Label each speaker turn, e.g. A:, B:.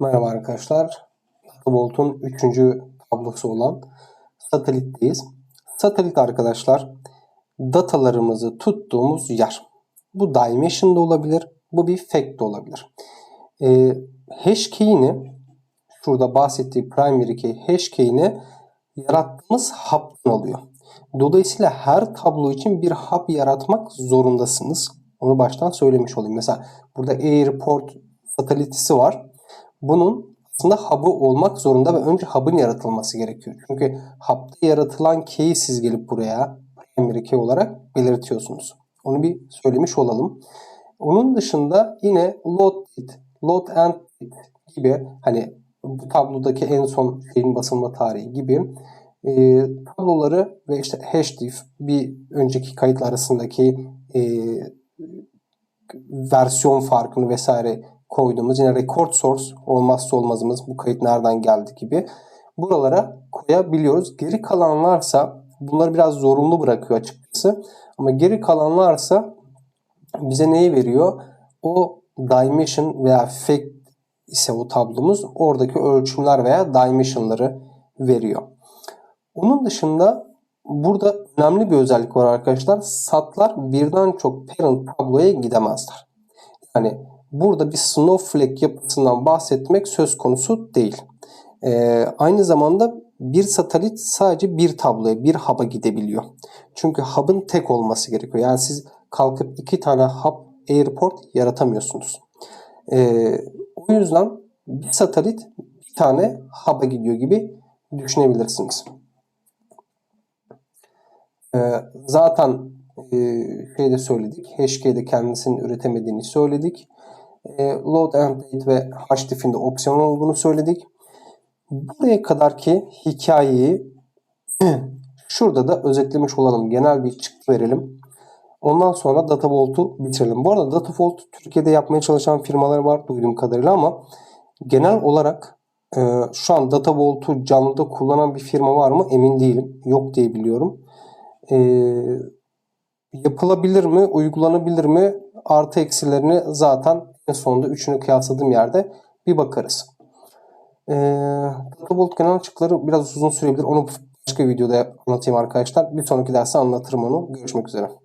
A: Merhaba arkadaşlar. Volt'un 3. tablosu olan satellitteyiz. Satelit arkadaşlar datalarımızı tuttuğumuz yer. Bu dimension da olabilir. Bu bir fact de olabilir. Ee, hash key'ini şurada bahsettiği primary key hash key'ini yarattığımız hub'dan alıyor. Dolayısıyla her tablo için bir hub yaratmak zorundasınız. Onu baştan söylemiş olayım. Mesela burada airport satelitisi var. Bunun aslında hub'ı olmak zorunda ve önce hub'ın yaratılması gerekiyor. Çünkü hub'da yaratılan key'i siz gelip buraya primary key olarak belirtiyorsunuz. Onu bir söylemiş olalım. Onun dışında yine load date, load end date gibi hani bu tablodaki en son şeyin basılma tarihi gibi e, tabloları ve işte hashdiff bir önceki kayıt arasındaki e, versiyon farkını vesaire koyduğumuz yine record source olmazsa olmazımız bu kayıt nereden geldi gibi buralara koyabiliyoruz. Geri kalan varsa bunları biraz zorunlu bırakıyor açıkçası. Ama geri kalan varsa bize neyi veriyor? O dimension veya fact ise o tablomuz oradaki ölçümler veya dimensionları veriyor. Onun dışında burada önemli bir özellik var arkadaşlar. Satlar birden çok parent tabloya gidemezler. Yani burada bir snowflake yapısından bahsetmek söz konusu değil. Ee, aynı zamanda bir satelit sadece bir tabloya, bir hub'a gidebiliyor. Çünkü hub'ın tek olması gerekiyor. Yani siz kalkıp iki tane hub, airport yaratamıyorsunuz. Ee, o yüzden bir satelit bir tane hub'a gidiyor gibi düşünebilirsiniz. Ee, zaten e, şeyde söyledik. Hashkey'de kendisinin üretemediğini söyledik. E, load and date ve hdiff'in de opsiyon olduğunu söyledik. Buraya kadarki hikayeyi şurada da özetlemiş olalım. Genel bir çıktı verelim. Ondan sonra Data Vault'u bitirelim. Bu arada Data Vault Türkiye'de yapmaya çalışan firmalar var duyduğum kadarıyla ama genel olarak e, şu an Data Vault'u canlıda kullanan bir firma var mı emin değilim. Yok diye biliyorum. E, yapılabilir mi, uygulanabilir mi? Artı eksilerini zaten en sonunda üçünü kıyasladığım yerde bir bakarız. E, Data Vault genel açıkları biraz uzun sürebilir. Onu başka videoda anlatayım arkadaşlar. Bir sonraki derste anlatırım onu. Görüşmek üzere.